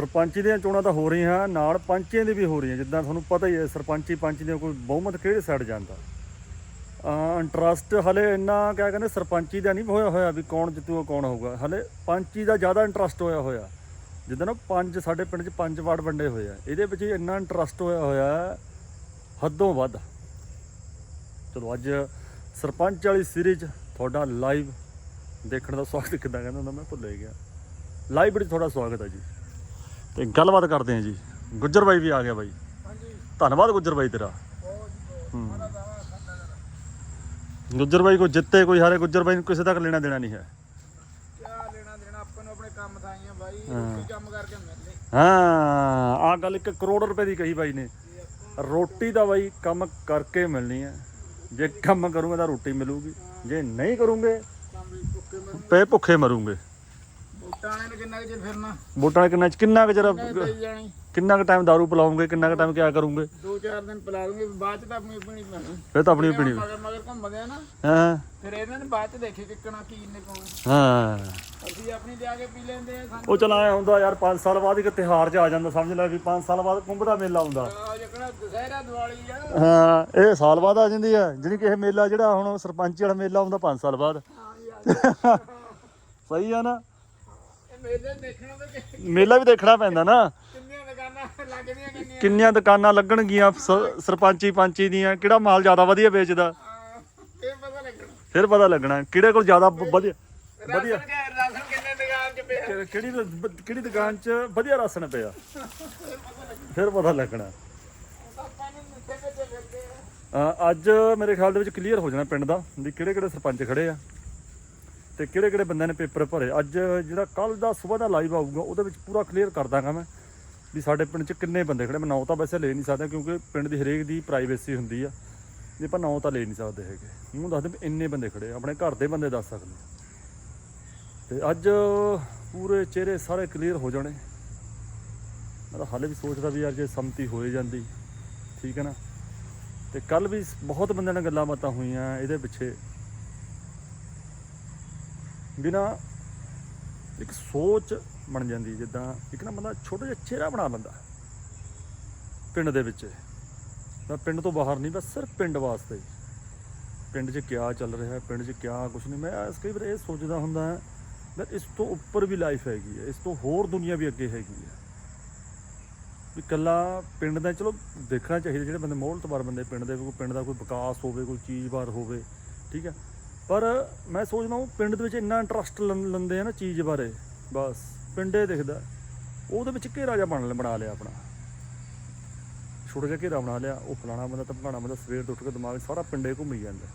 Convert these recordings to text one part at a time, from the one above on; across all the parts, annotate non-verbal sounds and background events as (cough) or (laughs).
ਸਰਪੰਚੀ ਦੀਆਂ ਚੋਣਾਂ ਤਾਂ ਹੋ ਰਹੀਆਂ, ਨਾਲ ਪੰਚੀਆਂ ਦੀ ਵੀ ਹੋ ਰਹੀਆਂ। ਜਿੱਦਾਂ ਤੁਹਾਨੂੰ ਪਤਾ ਹੀ ਹੈ, ਸਰਪੰਚੀ ਪੰਚ ਦੀਆਂ ਕੋਈ ਬਹੁਮਤ ਕਿਹੜੇ ਸਾਈਡ ਜਾਂਦਾ? ਇੰਟਰਸਟ ਹਲੇ ਇੰਨਾ ਕਿਆ ਕਹਿੰਦੇ, ਸਰਪੰਚੀ ਦਾ ਨਹੀਂ ਹੋਇਆ ਹੋਇਆ ਵੀ ਕੌਣ ਜਿੱਤੂਗਾ, ਕੌਣ ਹੋਊਗਾ। ਹਲੇ ਪੰਚੀ ਦਾ ਜ਼ਿਆਦਾ ਇੰਟਰਸਟ ਹੋਇਆ ਹੋਇਆ। ਜਿੱਦਾਂ ਨਾ ਪੰਜ, ਸਾਡੇ ਪਿੰਡ 'ਚ ਪੰਜ ਵਾਰਡ ਵੰਡੇ ਹੋਏ ਆ। ਇਹਦੇ ਵਿੱਚ ਇੰਨਾ ਇੰਟਰਸਟ ਹੋਇਆ ਹੋਇਆ ਹੱਦੋਂ ਵੱਧ। ਚਲੋ ਅੱਜ ਸਰਪੰਚ ਵਾਲੀ ਸੀਰੀਜ਼ ਤੁਹਾਡਾ ਲਾਈਵ ਦੇਖਣ ਦਾ ਸਵਾਗਤ ਕਿੱਦਾਂ ਕਹਿੰਦਾ ਹੁੰਦਾ, ਮੈਂ ਭੁੱਲ ਗਿਆ। ਲਾਈਵ ਵਿੱਚ ਤੁਹਾਡਾ ਸਵਾਗਤ ਹੈ ਜੀ। ਤੇ ਗੱਲਬਾਤ ਕਰਦੇ ਹਾਂ ਜੀ। ਗੁੱਜਰ ਬਾਈ ਵੀ ਆ ਗਿਆ ਬਾਈ। ਹਾਂਜੀ ਧੰਨਵਾਦ ਗੁੱਜਰ ਬਾਈ ਤੇਰਾ। ਦਾ ਗੁੱਜਰ ਬਾਈ ਕੋਈ ਜਿੱਤੇ ਕੋਈ ਹਾਰੇ ਗੁੱਜਰ ਬਾਈ ਨੂੰ ਕਿਸੇ ਤੱਕ ਲੈਣਾ ਦੇਣਾ ਨਹੀਂ ਹੈ। ਹਾਂ। ਆ ਗੱਲ 1 ਕਰੋੜ ਰੁਪਏ ਦੀ ਕਹੀ ਬਾਈ ਨੇ। ਰੋਟੀ ਤਾਂ ਬਾਈ ਕੰਮ ਕਰਕੇ ਮਿਲਣੀ ਹੈ। ਜੇ ਕੰਮ ਕਰੂੰਗਾ ਤਾਂ ਰੋਟੀ ਮਿਲੂਗੀ। ਜੇ ਨਹੀਂ ਕਰੂੰਗੇ ਪੇ ਭੁੱਖੇ ਮਰੂੰਗੇ। ਬੂਟਾਂ ਨੇ ਕਿੰਨਾ ਕੁ ਚਿਰ ਫਿਰਨਾ? ਵੋਟਾਂ ਦੇ ਕਿੰਨਾ ਕਿੰਨਾ ਕੁ ਚਿਰ ਪਈ ਜਾਣੀ? ਕਿੰਨਾ ਕੁ ਟਾਈਮ ਦਾਰੂ ਪਿਲਾਉਂਗੇ ਕਿੰਨਾ ਕੁ ਟਾਈਮ ਕਿਆ ਕਰੂੰਗੇ? ਦੋ ਚਾਰ ਦਿਨ ਪਿਲਾ ਦੂੰਗੇ ਬਾਅਦ ਚ ਤਾਂ ਆਪਣੀ ਪੀਣੀ ਪੈਣੀ। ਫਿਰ ਤਾਂ ਆਪਣੀ ਪੀਣੀ। ਮਗਰ ਮਗਰ ਘੁੰਮਦੇ ਆ ਨਾ ਹਾਂ ਫਿਰ ਇਹਨਾਂ ਨੇ ਬਾਅਦ ਚ ਦੇਖੇ ਕਿੱਕਣਾ ਕੀ ਨੇ ਕੋਲ ਹਾਂ। ਅਸੀਂ ਆਪਣੀ ਲਿਆ ਕੇ ਪੀ ਲੈਂਦੇ ਆ ਸਾਨੂੰ। ਉਹ ਚਲ ਆਇਆ ਹੁੰਦਾ ਯਾਰ 5 ਸਾਲ ਬਾਅਦ ਇੱਕ ਤਿਹਾਰ 'ਚ ਆ ਜਾਂਦਾ ਸਮਝ ਲੈ ਵੀ 5 ਸਾਲ ਬਾਅਦ ਕੁੰਭ ਦਾ ਮੇਲਾ ਹੁੰਦਾ। ਆ ਜਿਹੜਾ ਦੁਸਹਿਰਾ ਦੀਵਾਲੀ ਆ। ਹਾਂ ਇਹ ਸਾਲ ਬਾਅਦ ਆ ਜਾਂਦੀ ਆ। ਜਿਹੜੀ ਕਿ ਇਹ ਮੇਲਾ ਜਿਹੜਾ ਹੁਣ ਸਰਪੰਚ ਵਾਲਾ ਮੇਲਾ ਹੁੰਦਾ 5 ਸਾਲ ਬਾਅਦ। ਹਾਂ ਯਾਰ। (laughs) ਸਹੀ ਆ ਨਾ। ਮੇਲੇ ਦੇਖਣਾ ਤਾਂ ਕਿ- ਮੇਲਾ ਵੀ ਦੇਖਣਾ ਪੈਂਦਾ ਨਾ। ਕਿੰਨੀਆਂ ਦੁਕਾਨਾਂ ਲੱਗਦੀਆਂ ਕਿੰਨੀਆਂ? ਕਿੰਨੀਆਂ ਦੁਕਾਨਾਂ ਲੱਗਣਗੀਆਂ ਸ- ਸਰਪੰਚੀ ਪੰਚੀ ਦੀਆਂ ਕਿਹੜਾ ਮਾਲ ਜ਼ਿਆਦਾ ਵਧੀਆ ਵੇਚਦਾ? ਹਾਂ, ਇਹ ਪਤਾ ਲੱਗਣਾ। ਫਿਰ ਪਤਾ ਲੱਗਣਾ ਕਿਹੜੇ ਕੋਲ ਜ਼ਿਆਦਾ ਬ- ਵਧੀਆ ਵਧੀਆ। ਰਾਸ਼ਨ ਕਿ- ਰਾਸ਼ਨ ਕਿੰਨੇ ਦੁਕਾਨ ਚ ਪਿਆ? ਕਿ- ਕਿਹੜੀ ਬ- ਕਿਹੜੀ ਦੁਕਾਨ 'ਚ ਵਧੀਆ ਰਾਸ਼ਨ ਪਿਆ? ਫਿਰ ਪਤਾ ਲੱਗਣਾ। ਆਪਾਂ ਨੂੰ ਮਿੱਠੇ ਮਿੱਠੇ ਫਿਰਦੇ ਆ। ਅ, ਅੱਜ ਮੇਰੇ ਖਿਆਲ ਦੇ ਵਿੱਚ ਕਲੀਅਰ ਹੋ ਜਾਣਾ ਪਿੰਡ ਦਾ ਵੀ ਕਿਹੜੇ ਕਿਹੜੇ ਸਰਪੰਚ ਖੜੇ ਆ। ਤੇ ਕਿਹੜੇ ਕਿਹੜੇ ਬੰਦਿਆਂ ਨੇ ਪੇਪਰ ਭਰੇ? ਅੱਜ ਜਿਹੜਾ ਕੱਲ ਦਾ ਸਵੇਰ ਦਾ ਲਾਈਵ ਆਊਗਾ, ਉਹਦੇ ਵਿੱਚ ਪੂਰਾ ਕਲੀਅਰ ਕਰ ਦਾਂਗਾ ਮੈਂ ਵੀ ਸਾਡੇ ਪਿੰਡ 'ਚ ਕਿੰਨੇ ਬੰਦੇ ਖੜੇ। ਮੈਂ ਨਾਂ ਤਾਂ ਵੈਸੇ ਲੈ ਨਹੀਂ ਸਕਦਾ ਕਿਉਂਕਿ ਪਿੰਡ ਦੀ ਹਰੇਕ ਦੀ ਪ੍ਰਾਈਵੇਸੀ ਹੁੰਦੀ ਆ। ਜੇ ਆਪਾਂ ਨਾਂ ਤਾਂ ਲੈ ਨਹੀਂ ਸਕਦੇ ਹੈਗੇ। ਉਹਨੂੰ ਦੱਸਦੇ ਵੀ ਇੰਨੇ ਬੰਦੇ ਖੜੇ ਆਪਣੇ ਘਰ ਦੇ ਬੰਦੇ ਦੱਸ ਸਕਦੇ ਆ। ਤੇ ਅੱਜ ਪੂਰੇ ਚਿਹਰੇ ਸਾਰੇ ਕਲੀਅਰ ਹੋ ਜਾਣੇ। ਮੈਂ ਤਾਂ ਹਾਲੇ ਵੀ ਸੋਚਦਾ ਵੀ ਯਾਰ ਜੇ ਸੰਮਤੀ ਹੋਏ ਜਾਂਦੀ, ਠੀਕ ਹੈ ਨਾ? ਤੇ ਕੱਲ ਵੀ ਬਹੁਤ ਬੰਦਿਆਂ ਨਾਲ ਗੱਲਾਂ ਬਾਤਾਂ ਹੋਈਆਂ ਇਹਦੇ ਪਿੱਛੇ। ਬਿਨਾ ਇੱਕ ਸੋਚ ਬਣ ਜਾਂਦੀ, ਜਿੱਦਾਂ ਇੱਕ ਨਾ ਬੰਦਾ ਛੋਟਾ ਜਿਹਾ ਚਿਹਰਾ ਬਣਾ ਲੈਂਦਾ ਪਿੰਡ ਦੇ ਵਿੱਚ। ਮੈਂ ਪਿੰਡ ਤੋਂ ਬਾਹਰ ਨਹੀਂ, ਬਸ ਸਿਰਫ ਪਿੰਡ ਵਾਸਤੇ। ਹੀ। ਪਿੰਡ 'ਚ ਕਿਆ ਚੱਲ ਰਿਹਾ, ਪਿੰਡ 'ਚ ਕਿਆ ਕੁਛ ਨਹੀਂ। ਮੈਂ ਇਸ ਕਈ ਵਾਰ ਇਹ ਸੋਚਦਾ ਹੁੰਦਾ ਮੈਂ ਇਸ ਤੋਂ ਉੱਪਰ ਵੀ ਲਾਈਫ ਹੈਗੀ ਹੈ, ਇਸ ਤੋਂ ਹੋਰ ਦੁਨੀਆ ਵੀ ਅੱਗੇ ਹੈਗੀ ਹੈ। ਵੀ ਕੱਲਾ ਪਿੰਡ ਦਾ, ਚਲੋ ਦੇਖਣਾ ਚਾਹੀਦਾ ਜਿਹੜੇ ਬੰਦੇ ਮੋਹਲਤਵਾਰ ਬੰਦੇ ਪਿੰਡ ਦੇ, ਕੋਈ ਪਿੰਡ ਦਾ ਕੋਈ ਵਿਕਾਸ ਹੋਵੇ, ਕੋਈ ਚੀਜ਼ ਬਾਰ ਹੋਵੇ, ਠੀਕ ਹੈ। ਪਰ ਮੈਂ ਸੋਚਦਾ ਉਹ ਪਿੰਡ ਦੇ ਵਿੱਚ ਇੰਨਾ ਇੰਟਰਸਟ ਲੈਂਦੇ ਆ ਨਾ ਚੀਜ਼ ਬਾਰੇ, ਬਸ, ਪਿੰਡੇ ਦਿਖਦਾ। ਉਹਦੇ ਵਿੱਚ ਘੇਰਾ ਜਿਹਾ ਬਣ, ਬਣਾ ਲਿਆ ਆਪਣਾ। ਛੋਟਾ ਜਿਹਾ ਘੇਰਾ ਬਣਾ ਲਿਆ, ਉਹ ਫਲਾਣਾ ਬੰਦਾ ਤਾਂ ਫਲਾਣਾ ਬੰਦਾ ਸਵੇਰ ਤੋਂ ਉੱਠ ਕੇ ਦਿਮਾਗ ਸਾਰਾ ਪਿੰਡੇ ਘੁੰਮੀ ਜਾਂਦਾ।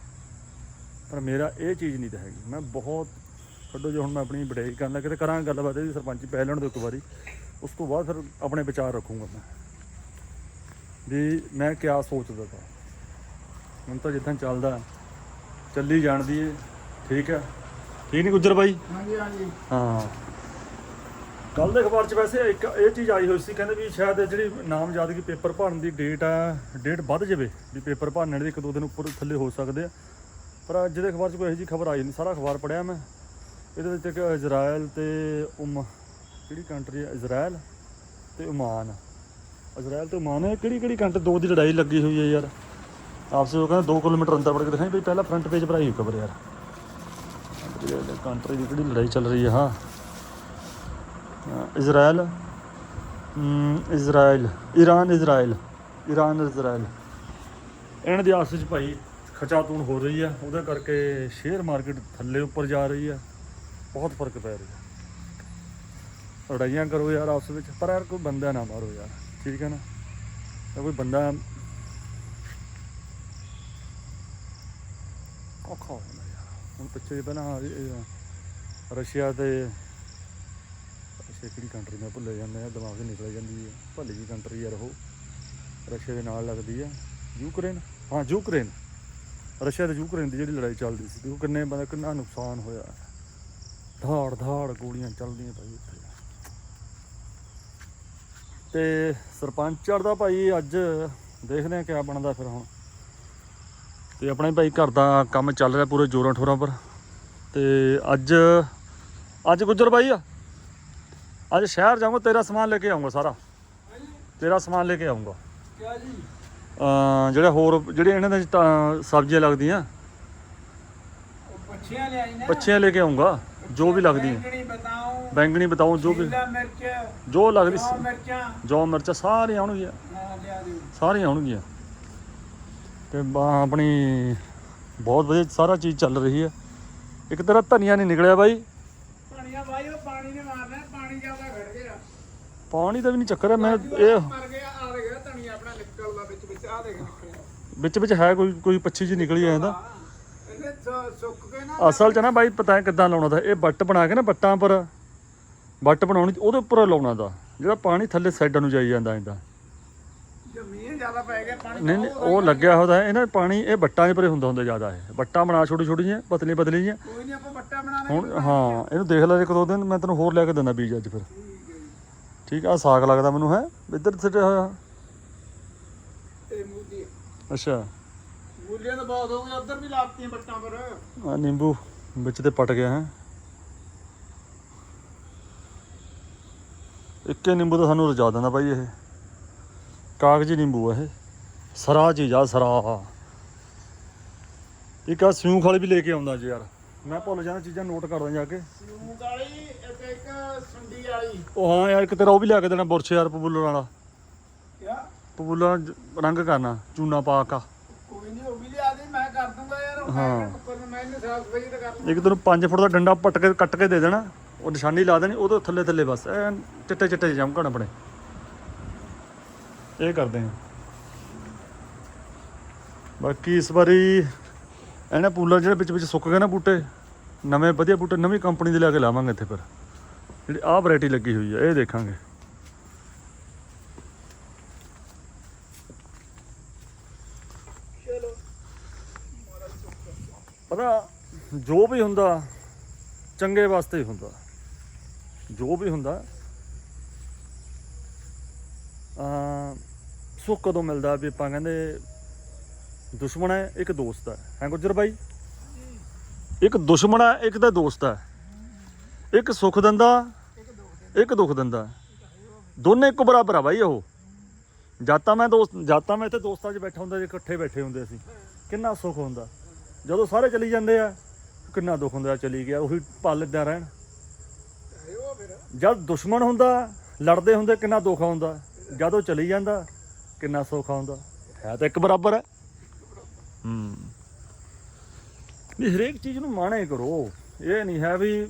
ਪਰ ਮੇਰਾ ਇਹ ਚੀਜ਼ ਨਹੀਂ ਤਾਂ ਹੈਗੀ। ਮੈਂ ਬਹੁਤ ਛੱਡੋ ਜੇ ਹੁਣ ਮੈਂ ਆਪਣੀ ਬੜਾਈ ਕਰਨ ਲੱਗੇ ਤੇ ਕਰਾਂ ਗੱਲਬਾਤ ਇਹਦੀ ਸਰਪੰਚ ਪਹਿ ਲੈਣ ਤੋਂ ਇੱਕ ਵਾਰੀ। ਉਸ ਤੋਂ ਬਾਅਦ ਫਿਰ ਆਪਣੇ ਵਿਚਾਰ ਰੱਖੂੰਗਾ ਮੈਂ। ਵੀ ਮੈਂ ਕਿਆ ਸੋਚਦਾ ਤਾ। ਹੁਣ ਤਾਂ ਜਿੱਦਾਂ ਚੱਲਦਾ। ਚੱਲੀ ਜਾਣਦੀ ਏ। ਠੀਕ ਹੈ ਠੀਕ ਨਹੀਂ ਗੁੱਜਰ ਬਾਈ? ਹਾਂਜੀ ਹਾਂਜੀ। ਹਾਂ। ਕੱਲ ਦੇ ਅਖਬਾਰ 'ਚ ਵੈਸੇ ਇੱਕ ਇਹ ਚੀਜ਼ ਆਈ ਹੋਈ ਸੀ ਕਹਿੰਦੇ ਵੀ ਸ਼ਾਇਦ ਜਿਹੜੀ ਨਾਮਜ਼ਦਗੀ ਪੇਪਰ ਭਰਨ ਦੀ ਡੇਟ ਆ ਡੇਟ ਵੱਧ ਜਾਵੇ ਵੀ ਪੇਪਰ ਭਰਨੇ ਦੇ ਇੱਕ ਦੋ ਦਿਨ ਉੱਪਰ ਥੱਲੇ ਹੋ ਸਕਦੇ ਆ। ਪਰ ਅੱਜ ਦੇ ਅਖਬਾਰ 'ਚ ਕੋਈ ਇਹੋ ਜਿਹੀ ਖਬਰ ਆਈ ਨਹੀਂ ਸਾਰਾ ਅਖਬਾਰ ਪੜਿਆ ਮੈਂ। ਇਹਦੇ ਵਿੱਚ ਇੱਕ ਇਜ਼ਰਾਈਲ ਤੇ ਉਮ ਕਿਹੜੀ ਕੰਟਰੀ ਹੈ ਇਜ਼ਰਾਈਲ ਤੇ ਓਮਾਨ ਇਜ਼ਰਾਈਲ ਤੇ ਓਮਾਨ ਇਹ ਕਿਹੜੀ ਕਿਹੜੀ ਕੰਟਰੀ ਦੋ ਦੀ ਲੜਾਈ ਲੱਗੀ ਹੋਈ ਹੈ ਯਾਰ। ਆਪਸੇ ਉਹ ਕਹਿੰਦਾ 2 ਕਿਲੋਮੀਟਰ ਅੰਦਰ ਵੜ ਕੇ ਦਿਖਾਈ ਬਈ ਪਹਿਲਾਂ ਫਰੰਟ ਪੇਜ ਪਰ ਆਈ ਖਬਰ ਯਾਰ। ਕੰਟਰੀ ਦੀ ਕਿਹੜੀ ਲੜਾਈ ਚੱਲ ਰਹੀ ਹੈ। ਹਾਂ ਅ, Israel Israel Iran Israel Iran Israel ਇਹਨਾਂ ਦੀ ਆਪਸ ਵਿੱਚ ਭਾਈ ਖਚਾਤੂਣ ਹੋ ਰਹੀ ਆ ਉਹਦੇ ਕਰਕੇ ਸ਼ੇਅਰ ਮਾਰਕੀਟ ਥੱਲੇ ਉੱਪਰ ਜਾ ਰਹੀ ਆ। ਬਹੁਤ ਫ਼ਰਕ ਪੈ ਰਿਹਾ। ਲੜਾਈਆਂ ਕਰੋ ਯਾਰ ਆਪਸ ਵਿੱਚ ਪਰ ਯਾਰ ਕੋਈ ਬੰਦਾ ਨਾ ਮਾਰੋ ਯਾਰ ਠੀਕ ਹੈ ਨਾ? ਜਾਂ ਕੋਈ ਬੰਦਾ ਔਖਾ ਹੋ ਜਾਂਦਾ ਯਾਰ। ਹੁਣ ਪਿੱਛੇ ਜਿਹੇ ਪਹਿਲਾਂ ਰਸ਼ੀਆ ਤੇ ਰਸ਼ੀਆ ਕਿਹੜੀ ਕੰਟਰੀ ਮੈਂ ਭੁੱਲ ਜਾਂਦੇ ਆ, ਦਿਮਾਗ 'ਚ ਨਿਕਲ ਜਾਂਦੀ ਹੈ ਭੱਲੀ ਜੀ ਕੰਟਰੀ ਯਾਰ ਉਹ। ਰਸ਼ੀਆ ਦੇ ਨਾਲ ਲੱਗਦੀ ਆ। ਯੂਕਰੇਨ? ਹਾਂ, ਯੂਕਰੇਨ। ਰਸ਼ੀਆ ਤੇ ਯੂਕਰੇਨ ਦੀ ਜਿਹੜੀ ਲੜਾਈ ਚੱਲਦੀ ਸੀ ਤੇ ਉਹ ਕਿੰਨੇ ਬੰਦੇ, ਕਿੰਨਾ ਨੁਕਸਾਨ ਹੋਇਆ। ਧਾੜ ਧਾੜ ਗੋਲੀਆਂ ਚੱਲਦੀਆਂ ਭਾਈ ਉੱਥੇ ਤੇ ਸਰਪੰਚ ਦਾ ਭਾਈ, ਅੱਜ ਦੇਖਦੇ ਆ ਕਿਆ ਬਣਦਾ ਫਿਰ ਹੁਣ। ਤੇ ਆਪਣਾ ਹੀ ਭਾਈ ਘਰ ਦਾ ਕੰਮ ਚੱਲ ਰਿਹਾ ਪੂਰੇ ਜੋਰਾਂ ਠੋਰਾਂ ਪਰ। ਤੇ ਅੱਜ ਅੱਜ ਗੁੱਜਰ ਬਾਈ ਆ? ਅੱਜ ਸ਼ਹਿਰ ਜਾਊਂਗਾ ਤੇਰਾ ਸਮਾਨ ਲੈ ਕੇ ਆਉਂਗਾ ਸਾਰਾ। ਤੇਰਾ ਸਮਾਨ ਲੈ ਕੇ ਆਉਂਗਾ ਕਿਆ ਜੀ ਅ ਜਿਹੜੇ ਹੋਰ ਜਿਹੜੇ ਇਹਨਾਂ ਦੇ ਸਬਜ਼ੀਆਂ ਲੱਗਦੀਆਂ। ਪੱਛੀਆਂ ਨਾ। ਲੈ ਕੇ ਆਉਂਗਾ ਜੋ ਵੀ ਲੱਗਦੀਆਂ ਬੈਂਗਣੀ ਬਤਾਉ ਜੋ ਵੀ। ਜੋ ਲੱਗਦੀ ਜੋ ਮਿਰਚਾਂ। ਸਾਰੀਆਂ ਆਉਣਗੀਆਂ। ਸਾਰੀਆਂ ਆਉਣਗੀਆਂ। ਤੇ ਬਾ- ਆਪਣੀ ਬਹੁਤ ਵਧੀਆ ਸਾਰਾ ਚੀਜ਼ ਚੱਲ ਰਹੀ ਹੈ। ਇੱਕ ਤੇਰਾ ਧਨੀਆ ਨਹੀਂ ਨਿਕਲਿਆ ਬਾਈ। ਧਨੀਆ ਬਾਈ ਉਹ ਪਾਣੀ ਨੇ ਮਾਰਨਾ ਪਾਣੀ ਜ਼ਿਆਦਾ ਖੜ ਗਿਆ। ਪਾਣੀ ਦਾ ਵੀ ਨਹੀਂ ਚੱਕਰ ਹੈ ਮੈਂ ਇਹ ਇਹ ਮਰ ਗਿਆ ਆ ਦੇਖ ਧਨੀਆ ਆਪਣਾ ਨਿਕਲਦਾ ਵਿੱਚ ਵਿੱਚ ਆ ਦੇਖ ਨਿਕਲਿਆ। ਵਿੱਚ ਵਿੱਚ ਹੈ ਕੋਈ ਕੋਈ ਪੱਛੀ ਜੀ ਨਿਕਲੀ ਜਾਂਦਾ ਅਸਲ 'ਚ ਨਾ ਬਾਈ ਪਤਾ ਕਿੱਦਾਂ ਲਾਉਣਾ ਦਾ ਇਹ ਬੱਟ ਬਣਾ ਕੇ ਨਾ ਬੱਟਾਂ ਪਰ ਬੱਟ ਬਣਾਉਣੀ ਉਹਦੇ ਉੱਪਰ ਲਾਉਣਾ ਦਾ। ਜਿਹੜਾ ਪਾਣੀ ਥੱਲੇ ਸਾਈਡਾਂ ਨੂੰ ਜਾਈ ਜਾਂਦਾ ਇਹਦਾ ਜ਼ਮੀਨ ਜ਼ਿਆਦਾ ਪੈ ਗਿਆ ਪਾਣੀ ਨਹੀਂ ਨਹੀਂ ਉਹ ਲੱਗਿਆ ਹੁੰਦਾ ਹੈ ਇਹਨਾਂ ਪਾਣੀ ਇਹ ਬੱਟਾਂ ਦੇ ਪਰੇ ਹੁੰਦਾ ਹੁੰਦਾ ਜ਼ਿਆਦਾ ਇਹ। ਬੱਟਾਂ ਬਣਾ ਛੋਟੀ ਛੋਟੀਆਂ ਪਤਲੀ ਪਤਲੀ ਜਿਹੀਆਂ। ਕੋਈ ਨਹੀਂ ਆਪਾਂ ਬੱਟਾ ਬਣਾ ਹੁਣ ਹਾਂ ਇਹਨੂੰ ਦੇਖ ਲੈ ਇੱਕ ਦੋ ਦਿਨ ਮੈਂ ਤੈਨੂੰ ਹੋਰ ਲੈ ਕੇ ਦਿੰਦਾ ਬੀਜ ਅੱਜ ਫਿਰ। ਠੀਕ ਆ ਸਾਗ ਲੱਗਦਾ ਮੈਨੂੰ ਹੈ? ਇੱਧਰ ਸਿੱਟਿਆ ਹੋਇਆ। ਤੇ ਮੂਲੀ ਅੱਛਾ। ਮੂਲੀਆਂ ਤਾਂ ਬਹੁਤ ਹੋ ਗਈਆਂ ਉੱਧਰ ਵੀ ਲਾਤੀਆਂ ਬੱਟਾਂ ਪਰ। ਆ ਨਿੰਬੂ ਵਿੱਚ ਤੇ ਪਟ ਗਿਆ ਹੈ? ਇੱਕੇ ਨਿੰਬੂ ਤਾਂ ਸਾਨੂੰ ਰਜਾ ਦਿੰਦਾ ਬਾਈ ਇਹ। ਕਾਗਜੀ ਨਿੰਬੂ ਆ ਇਹ। ਸਰਾ ਚੀਜ਼ ਆ ਸਰਾ ਇੱਕ ਆ ਸਿਊਂਖ ਵਾਲੀ ਵੀ ਲੈ ਕੇ ਆਉਂਦਾ ਜੀ ਯਾਰ। ਮੈਂ ਭੁੱਲ ਜਾਂਦਾ ਚੀਜ਼ਾਂ ਨੋਟ ਕਰਦਾ ਜਾ ਕੇ। ਸੂਕ ਵਾਲੀ ਇੱਕ ਇੱਕ ਸੁੰਡੀ ਵਾਲੀ। ਉਹ ਹਾਂ ਯਾਰ ਇੱਕ ਤੇਰਾ ਉਹ ਵੀ ਲਿਆ ਕੇ ਦੇਣਾ ਬੁਰਸ਼ ਯਾਰ ਪਪੂਲਰ ਵਾਲਾ। ਪਪੂਲਰ ਜ- ਰੰਗ ਕਰਨਾ ਚੂਨਾ ਪਾ ਕਾ। ਕੋਈ ਨਹੀਂ ਉਹ ਵੀ ਲਿਆ ਦੇ ਮੈਂ ਕਰ ਦੂੰਗਾ ਯਾਰ। ਉਹ ਹਾਂ। ਮੈਂ ਇਹਨੂੰ ਸਾਫ਼ ਸਫ਼ਾਈ ਤਾਂ ਕਰ ਇੱਕ ਤੈਨੂੰ 5 ਫੁੱਟ ਦਾ ਡੰਡਾ ਪੱਟ ਕੇ ਕੱਟ ਕੇ ਦੇ ਦੇਣਾ। ਉਹ ਨਿਸ਼ਾਨੀ ਲਾ ਦੇਣੀ ਉਹਦੇ ਥੱਲੇ ਥੱਲੇ ਬਸ। ਐ ਚਿੱਟੇ ਚਿੱਟੇ ਜਿਹੇ ਚਮਕਣ ਆਪਣੇ। ਇਹ ਕਰਦੇ ਆ ਬਾਕੀ ਇਸ ਵਾਰੀ ਇਹਨੇ ਪੂਲਰ ਜਿਹੜੇ ਵਿੱਚ ਵਿੱਚ ਸੁੱਕ ਗਏ ਨਾ ਬੂਟੇ, ਨਵੇਂ ਵਧੀਆ ਬੂਟੇ, ਨਵੀਂ ਕੰਪਨੀ ਦੇ ਲਿਆ ਕੇ ਲਾਵਾਂਗੇ ਇੱਥੇ ਫਿਰ। ਜਿਹੜੀ ਆਹ ਵੈਰਾਈਟੀ ਲੱਗੀ ਹੋਈ ਆ, ਇਹ ਦੇਖਾਂਗੇ। ਪਤਾ, ਜੋ ਵੀ ਹੁੰਦਾ, ਚੰਗੇ ਵਾਸਤੇ ਹੀ ਹੁੰਦਾ। ਜੋ ਵੀ ਹੁੰਦਾ ਆ ਸੁੱਖ ਕਦੋਂ ਮਿਲਦਾ ਵੀ ਆਪਾਂ ਕਹਿੰਦੇ ਦੁਸ਼ਮਣ ਹੈ, ਇੱਕ ਦੋਸਤ ਹੈ। ਹੈ ਗੁੱਜਰ ਬਾਈ? ਇੱਕ ਦੁਸ਼ਮਣ ਹੈ, ਇੱਕ ਤਾਂ ਦੋਸਤ ਹੈ। ਇੱਕ ਸੁੱਖ ਦਿੰਦਾ, ਇੱਕ ਦੁੱਖ ਦਿੰਦਾ। ਦੋਨੇ ਇੱਕੋ ਬਰਾਬਰ ਆ ਬਾਈ ਉਹ। ਜਾਤਾ ਮੈਂ ਦੋਸਤ ਜਾਤਾ ਮੈਂ ਇੱਥੇ ਦੋਸਤਾਂ 'ਚ ਬੈਠਾ ਹੁੰਦਾ ਜੇ ਇਕੱਠੇ ਬੈਠੇ ਹੁੰਦੇ ਅਸੀਂ ਕਿੰਨਾ ਸੁੱਖ ਹੁੰਦਾ। ਜਦੋਂ ਸਾਰੇ ਚਲੀ ਜਾਂਦੇ ਆ, ਕਿੰਨਾ ਦੁੱਖ ਹੁੰਦਾ ਚਲੀ ਗਿਆ, ਉਹੀ ਪਲ ਇਦਾਂ ਰਹਿਣ। ਜਦ ਦੁਸ਼ਮਣ ਹੁੰਦਾ, ਲੜਦੇ ਹੁੰਦੇ, ਕਿੰਨਾ ਦੁੱਖ ਹੁੰਦਾ। ਜਦੋਂ ਚਲੀ ਜਾਂਦਾ ਕਿੰਨਾ ਸੁੱਖ ਆਉਂਦਾ ਹੈ ਤਾਂ ਇੱਕ ਬਰਾਬਰ ਹੈ। ਹੂੰ। ਵੀ ਹਰੇਕ ਚੀਜ਼ ਨੂੰ ਮਾਣੇ ਕਰੋ। ਇਹ ਨਹੀਂ ਹੈ ਵੀ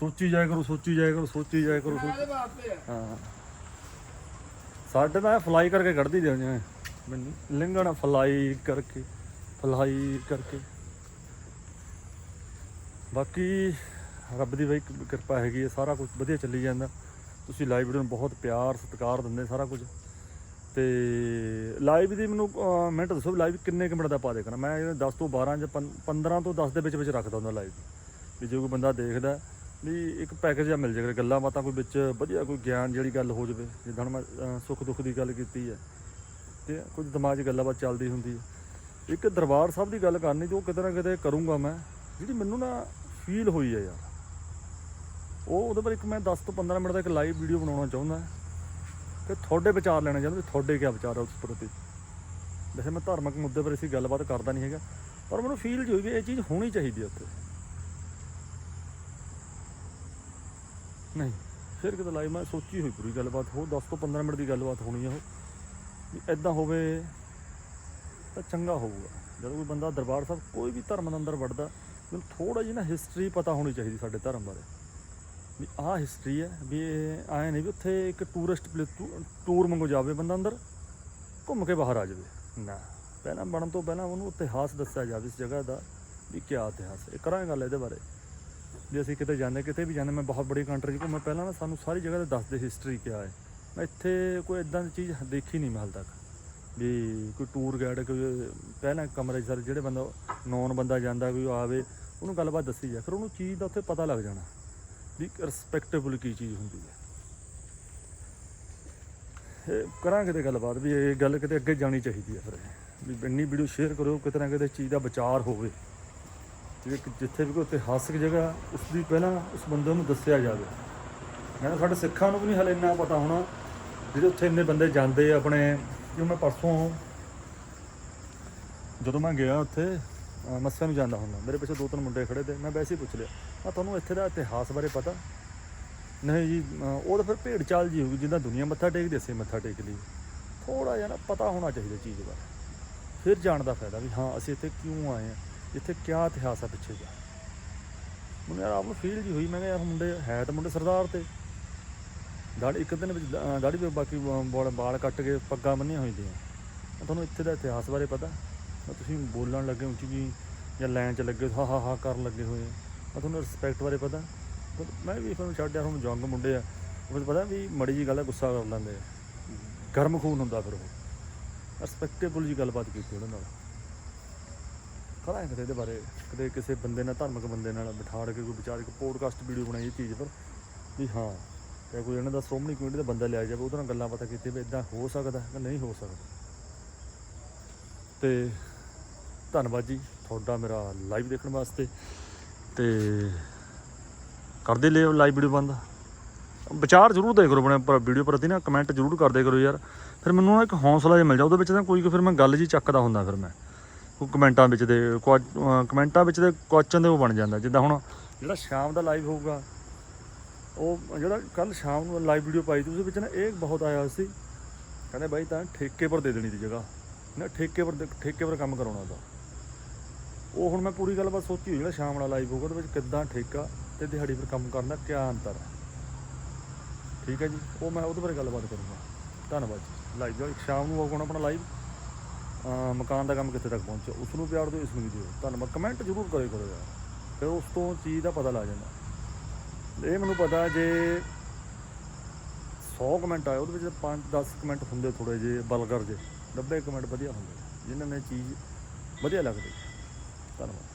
ਸੋਚੀ ਜਾਇਆ ਕਰੋ ਸੋਚੀ ਜਾਇਆ ਕਰੋ ਸੋਚੀ ਜਾਇਆ ਕਰੋ ਆ ਹਾਂ। ਸਾਡੇ ਤਾਂ ਫਲਾਈ ਕਰਕੇ ਕੱਢਦੀ ਦੇ ਜਿਵੇਂ ਮੈਨੂੰ ਲਿੰਗਣਾ ਫਲਾਈ ਕਰਕੇ ਫਲਾਈ ਕਰਕੇ। ਬਾਕੀ ਰੱਬ ਦੀ ਬਈ ਕਿਰਪਾ ਹੈਗੀ ਹੈ ਸਾਰਾ ਕੁਝ ਵਧੀਆ ਚੱਲੀ ਜਾਂਦਾ। ਤੁਸੀਂ ਲਾਈਵ ਵੀਡੀਓ ਨੂੰ ਬਹੁਤ ਪਿਆਰ ਸਤਿਕਾਰ ਦਿੰਦੇ ਸਾਰਾ ਕੁਝ ਤੇ ਲਾਈਵ ਦੀ ਮੈਨੂੰ ਮਿੰਟ ਦੱਸੋ ਲਾਈਵ ਕਿੰਨੇ ਕੁ ਮਿੰਟ ਦਾ ਪਾ ਦੇ ਕਰਾਂ? ਮੈਂ 10 ਤੋਂ 12 ਜਾਂ 15 ਤੋਂ 10 ਦੇ ਵਿੱਚ ਵਿੱਚ ਰੱਖਦਾ ਹੁੰਦਾ ਲਾਈਵ ਵੀ ਜੇ ਕੋਈ ਬੰਦਾ ਦੇਖਦਾ, ਵੀ ਇੱਕ ਪੈਕੇਜ ਜਿਹਾ ਮਿਲ ਜਾਵੇ, ਗੱਲਾਂ ਬਾਤਾਂ ਕੋਈ ਵਿੱਚ ਵਧੀਆ ਕੋਈ ਗਿਆਨ ਜਿਹੜੀ ਗੱਲ ਹੋ ਜਾਵੇ, ਜਿੱਦਾਂ ਹੁਣ ਮੈਂ ਸੁੱਖ ਦੁੱਖ ਦੀ ਗੱਲ ਕੀਤੀ ਹੈ, ਤੇ ਕੁਝ ਦਿਮਾਗ 'ਚ ਗੱਲਾਂ ਬਾਤ ਚੱਲਦੀ ਹੁੰਦੀ ਹੈ। ਇੱਕ ਦਰਬਾਰ ਸਾਹਿਬ ਦੀ ਗੱਲ ਕਰਨੀ ਜੋ ਕਿਤੇ ਨਾ ਕਿਤੇ ਕਰੂੰਗਾ ਮੈਂ, ਜਿਹੜੀ ਮੈਨੂੰ ਨਾ ਫੀਲ ਹੋਈ ਹੈ ਯਾਰ। ਉਹ ਉਹਦੇ ਪਰ ਇੱਕ ਮੈਂ 10 ਤੋਂ 15 ਮਿੰਟ ਦਾ ਇੱਕ ਲਾਈਵ ਵੀਡੀਓ ਬਣਾਉਣਾ ਚਾਹੁੰਦਾ। ਤੇ ਤੁਹਾਡੇ ਵਿਚਾਰ ਲੈਣਾ ਚਾਹੁੰਦਾ ਵੀ ਤੁਹਾਡੇ ਕੀ ਵਿਚਾਰ ਹੈ ਉਸ ਪ੍ਰਤੀ? ਵੈਸੇ ਮੈਂ ਧਾਰਮਿਕ ਮੁੱਦੇ ਪਰ ਅਸੀਂ ਗੱਲਬਾਤ ਕਰਦਾ ਨਹੀਂ ਹੈਗਾ, ਪਰ ਮੈਨੂੰ ਫੀਲ ਜੀ ਹੋਈ ਵੀ ਇਹ ਚੀਜ਼ ਹੋਣੀ ਚਾਹੀਦੀ ਹੈ ਉੱਥੇ। ਨਹੀਂ, ਫਿਰ ਕਿਤੇ ਲਾਈ ਮੈਂ ਸੋਚੀ ਹੋਈ ਪੂਰੀ ਗੱਲਬਾਤ ਹੋ 10 ਤੋਂ 15 ਮਿੰਟ ਦੀ ਗੱਲਬਾਤ ਹੋਣੀ ਹੈ ਉਹ, ਵੀ ਐਦਾਂ ਹੋਵੇ ਤਾਂ ਚੰਗਾ ਹੋਊਗਾ। ਜਦੋਂ ਕੋਈ ਬੰਦਾ ਦਰਬਾਰ ਸਾਹਿਬ ਕੋਈ ਵੀ ਧਰਮ ਦੇ ਅੰਦਰ ਵੜਦਾ, ਮੈਨੂੰ ਥੋੜਾ ਜਿਹੀ ਨਾ ਹਿਸਟਰੀ ਪਤਾ ਹੋਣੀ ਚਾਹੀਦੀ ਸਾਡੇ ਧਰਮ ਬਾਰੇ। ਵੀ ਆਹ ਹਿਸਟਰੀ ਹੈ ਵੀ ਆਏ ਨਹੀਂ ਵੀ ਉੱਥੇ ਇੱਕ ਟੂਰਿਸਟ ਪਲੇਸ ਟੂਰ ਮੰਗੋ ਜਾਵੇ ਬੰਦਾ ਅੰਦਰ ਘੁੰਮ ਕੇ ਬਾਹਰ ਆ ਜਾਵੇ। ਨਾ। ਪਹਿਲਾਂ ਬਣਨ ਤੋਂ ਪਹਿਲਾਂ ਉਹਨੂੰ ਇਤਿਹਾਸ ਦੱਸਿਆ ਜਾਵੇ ਇਸ ਜਗ੍ਹਾ ਦਾ ਵੀ ਕੀ ਇਤਿਹਾਸ ਹੈ। ਇਹ ਕਰਾਂਗੇ ਗੱਲ ਇਹਦੇ ਬਾਰੇ। ਜੇ ਅਸੀਂ ਕਿਤੇ ਜਾਂਦੇ ਕਿਤੇ ਵੀ ਜਾਂਦੇ ਮੈਂ ਬਹੁਤ ਬੜੀ ਕੰਟਰੀ 'ਚ ਘੁੰਮਿਆ ਪਹਿਲਾਂ ਨਾ ਸਾਨੂੰ ਸਾਰੀ ਜਗ੍ਹਾ ਦੇ ਦੱਸਦੇ ਹਿਸਟਰੀ ਕੀ ਹੈ। ਮੈਂ ਇੱਥੇ ਕੋਈ ਇਦਾਂ ਦੀ ਚੀਜ਼ ਦੇਖੀ ਨਹੀਂ ਮੈਂ ਹਾਲ ਤੱਕ। ਵੀ ਕੋਈ ਟੂਰ ਗਾਈਡ ਕੋਈ ਪਹਿਲਾਂ ਕਮਰੇ ਸਰ ਜਿਹੜੇ ਬੰਦਾ ਨੌਨ ਬੰਦਾ ਜਾਂਦਾ ਕੋਈ ਆਵੇ ਉਹਨੂੰ ਗੱਲਬਾਤ ਦੱਸੀ ਜਾ ਫਿਰ ਉਹਨੂੰ ਚੀਜ਼ ਦਾ ਉੱਥੇ ਪਤਾ ਲੱਗ ਜਾਣਾ। ਵੀ ਰਿਸਪੈਕਟੇਬਲ ਕੀ ਚੀਜ਼ ਹੁੰਦੀ ਹੈ। ਇਹ ਕਰਾਂਗੇ ਤੇ ਗੱਲਬਾਤ ਵੀ, ਇਹ ਗੱਲ ਕਿਤੇ ਅੱਗੇ ਜਾਣੀ ਚਾਹੀਦੀ ਹੈ ਫਿਰ। ਵੀ ਇੰਨੀ ਵੀਡੀਓ ਸ਼ੇਅਰ ਕਰੋ ਕਿਤੇ ਨਾ ਕਿਤੇ ਚੀਜ਼ ਦਾ ਵਿਚਾਰ ਹੋਵੇ। ਜੇ ਜਿੱਥੇ ਵੀ ਕੋਈ ਇਤਿਹਾਸਕ ਜਗ੍ਹਾ, ਉਸ ਦੀ ਪਹਿਲਾਂ ਉਸ ਬੰਦੇ ਨੂੰ ਦੱਸਿਆ ਜਾਵੇ। ਕਹਿੰਦਾ ਸਾਡੇ ਸਿੱਖਾਂ ਨੂੰ ਵੀ ਨਹੀਂ ਹਲੇ ਇੰਨਾ ਪਤਾ ਹੋਣਾ, ਜਿਹੜੇ ਉੱਥੇ ਇੰਨੇ ਬੰਦੇ ਜਾਂਦੇ ਆਪਣੇ। ਕਿਉਂ ਮੈਂ ਪਰਸੋਂ ਜਦੋਂ ਮੈਂ ਗਿਆ ਉੱਥੇ ਮੱਸਿਆ ਨੂੰ ਜਾਂਦਾ ਹੁੰਦਾ। ਮੇਰੇ ਪਿੱਛੇ ਦੋ ਤਿੰਨ ਮੁੰਡੇ ਖੜੇ ਤੇ ਮੈਂ ਵੈਸੇ ਹੀ ਪੁੱਛ ਲਿਆ ਆ ਤੁਹਾਨੂੰ ਇੱਥੇ ਦਾ ਇਤਿਹਾਸ ਬਾਰੇ ਪਤਾ? ਨਹੀਂ ਜੀ ਉਹ ਤਾਂ ਫਿਰ ਭੇਡ ਚਾਲ ਜੀ ਹੋਊਗੀ, ਜਿੱਦਾਂ ਦੁਨੀਆ ਮੱਥਾ ਟੇਕਦੀ ਅਸੀਂ ਮੱਥਾ ਟੇਕ ਲਈ ਥੋੜਾ ਜਿਹਾ ਨਾ ਪਤਾ ਹੋਣਾ ਚਾਹੀਦਾ ਚੀਜ਼ ਬਾਰੇ। ਫਿਰ ਜਾਣ ਦਾ ਫਾਇਦਾ ਵੀ, ਹਾਂ, ਅਸੀਂ ਇੱਥੇ ਕਿਉਂ ਆਏ ਆ ਇੱਥੇ ਕਿਆ ਇਤਿਹਾਸ ਆ ਪਿੱਛੇ ਦਾ ਮੈਨੂੰ ਯਾਰ ਆਪ ਨੂੰ ਫੀਲ ਜੀ ਹੋਈ, ਮੈਂ ਕਿਹਾ ਯਾਰ ਮੁੰਡੇ ਹੈ ਤਾਂ ਮੁੰਡੇ ਸਰਦਾਰ ਤੇ। ਦਾੜੀ ਇੱਕ ਦਿਨ ਵਿੱਚ ਦਾੜੀ ਵੀ ਬਾਕੀ ਵਾਲ ਬਾਲ ਕੱਟ ਕੇ ਪੱਗਾਂ ਬੰਨੀਆਂ ਹੋਈਆਂ। ਦੀਆਂ ਤੁਹਾਨੂੰ ਇੱਥੇ ਦਾ ਇਤਿਹਾਸ ਬਾਰੇ ਪਤਾ? ਤਾਂ ਤੁਸੀਂ ਬੋਲਣ ਲੱਗੇ ਉੱਚੀ ਜੀ ਜਾਂ ਲਾਈਨ 'ਚ ਲੱਗੇ, ਹਾ ਹਾ ਹਾ ਕਰਨ ਲੱਗੇ ਹੋਏ ਆ। ਤੁਹਾਨੂੰ ਰਿਸਪੈਕਟ ਬਾਰੇ ਪਤਾ। ਮੈਂ ਵੀ ਫਿਰ ਛੱਡ ਯਾਰ ਹੁਣ ਜੰਗ ਮੁੰਡੇ ਆ। ਉਹ ਪਤਾ ਵੀ ਮੜੀ ਜੀ ਗੱਲ ਆ, ਗੁੱਸਾ ਕਰ ਲੈਂਦੇ ਆ। ਗਰਮ ਖੂਨ ਹੁੰਦਾ ਫਿਰ ਉਹ। ਰਿਸਪੈਕਟੇਬਲ ਜੀ ਗੱਲਬਾਤ ਕੀਤੀ ਉਹਨਾਂ ਨਾਲ। ਕਰਾਂ ਕਦੇ ਇਹਦੇ ਬਾਰੇ। ਕਦੇ ਕਿਸੇ ਬੰਦੇ ਨਾਲ, ਧਾਰਮਿਕ ਬੰਦੇ ਨਾਲ ਬਿਠਾੜ ਕੇ ਕੋਈ ਵਿਚਾਰ ਕੇ ਪੋਡਕਾਸਟ ਵੀਡੀਓ ਬਣਾਈ ਇਹ ਚੀਜ਼ ਪਰ ਵੀ ਹਾਂ ਤੇ ਕੋਈ ਇਹਨਾਂ ਦਾ ਸ਼੍ਰੋਮਣੀ ਕਮੇਟੀ ਦਾ ਬੰਦਾ ਲਿਆ ਜਾਵੇ, ਉਹਦੇ ਨਾਲ ਗੱਲਾਂ ਪਤਾ ਕੀਤੀ ਵੀ ਇਦਾਂ ਹੋ ਸਕਦਾ ਕਿ ਨਹੀਂ ਹੋ ਸਕਦਾ। ਤੇ ਧੰਨਵਾਦ ਜੀ ਤੁਹਾਡਾ ਮੇਰਾ ਲਾਈਵ ਦੇਖਣ ਵਾਸਤੇ ਤੇ ਕਰਦੇ ਲਿਓ ਲਾਈਵ ਵੀਡੀਓ ਬੰਦ। ਵਿਚਾਰ ਜ਼ਰੂਰ ਦੇ ਕਰੋ ਆਪਣੇ ਪਰ ਵੀਡੀਓ ਪ੍ਰਤੀ ਨਾ ਕਮੈਂਟ ਜ਼ਰੂਰ ਕਰਦੇ ਕਰੋ ਯਾਰ। ਫਿਰ ਮੈਨੂੰ ਨਾ ਇੱਕ ਹੌਸਲਾ ਜਿਹਾ ਮਿਲ ਜਾ ਉਹਦੇ ਵਿੱਚ ਤਾਂ ਕੋਈ ਫਿਰ ਮੈਂ ਗੱਲ ਜੀ ਚੱਕਦਾ ਹੁੰਦਾ ਫਿਰ ਮੈਂ। ਕੋਈ ਕਮੈਂਟਾਂ ਵਿੱਚ ਦੇ, ਕੁਆ- ਕਮੈਂਟਾਂ ਵਿੱਚ ਦੇ ਕੁਐਸਚਨ ਦੇ ਉਹ ਬਣ ਜਾਂਦਾ। ਜਿੱਦਾਂ ਹੁਣ ਜਿਹੜਾ ਸ਼ਾਮ ਦਾ ਲਾਈਵ ਹੋਊਗਾ, ਉਹ ਜਿਹੜਾ ਕੱਲ ਸ਼ਾਮ ਨੂੰ ਲਾਈਵ ਵੀਡੀਓ ਪਾਈ ਸੀ, ਉਹਦੇ ਵਿੱਚ ਨਾ ਇਹ ਬਹੁਤ ਆਇਆ ਸੀ। ਕਹਿੰਦੇ ਬਾਈ ਤਾਂ ਠੇਕੇ ਪਰ ਦੇ ਦੇਣੀ ਦੀ ਜਗ੍ਹਾ। ਨਾ ਠੇਕੇ ਪਰ ਦੇ- ਠੇਕੇ ਪਰ ਕੰਮ ਕਰਾਉਣਾ ਦਾ ਉਹ ਹੁਣ ਮੈਂ ਪੂਰੀ ਗੱਲਬਾਤ ਸੋਚੀ ਹੋਈ ਜਿਹੜਾ ਸ਼ਾਮ ਵਾਲਾ ਲਾਈਵ ਹੋਊਗਾ, ਉਹਦੇ ਵਿੱਚ ਕਿੱਦਾਂ ਠੇਕਾ ਤੇ ਦਿਹਾੜੀ ਪਰ ਕੰਮ ਕਰਨ ਦਾ ਕੀ ਅੰਤਰ ਹੈ ਠੀਕ ਹੈ ਜੀ? ਉਹ ਮੈਂ ਉਹਦੇ ਬਾਰੇ ਗੱਲਬਾਤ ਕਰੂੰਗਾ। ਧੰਨਵਾਦ ਜੀ। ਲਾਈਵ ਜਿਹੜਾ ਸ਼ਾਮ ਨੂੰ ਆਉਣਾ ਆਪਣਾ ਲਾਈਵ ਮਕਾਨ ਦਾ ਕੰਮ ਕਿੱਥੇ ਤੱਕ ਪਹੁੰਚਿਆ ਉਸ ਨੂੰ ਪਿਆਰ ਦਿਓ, ਇਸ ਨੂੰ ਵੀ ਦਿਓ। ਧੰਨਵਾਦ। ਕਮੈਂਟ ਜ਼ਰੂਰ ਕਰਿਓ ਕਰੋ ਯਾਰ। ਫਿਰ ਉਸ ਤੋਂ ਚੀਜ਼ ਦਾ ਪਤਾ ਲੱਗ ਜਾਂਦਾ ਇਹ ਮੈਨੂੰ ਪਤਾ ਜੇ 100 ਕਮੈਂਟ ਆਏ, ਉਹਦੇ ਵਿੱਚ 5 10 ਕਮੈਂਟ ਹੁੰਦੇ ਥੋੜੇ ਜਿਹੇ ਬਲਗਰ ਜੇ 90 ਕਮੈਂਟ ਵਧੀਆ ਹੁੰਦੇ ਜਿਨ੍ਹਾਂ ਨੇ ਚੀਜ਼ ਵਧੀਆ ਲੱਗਦੀ। ਧੰਨਵਾਦ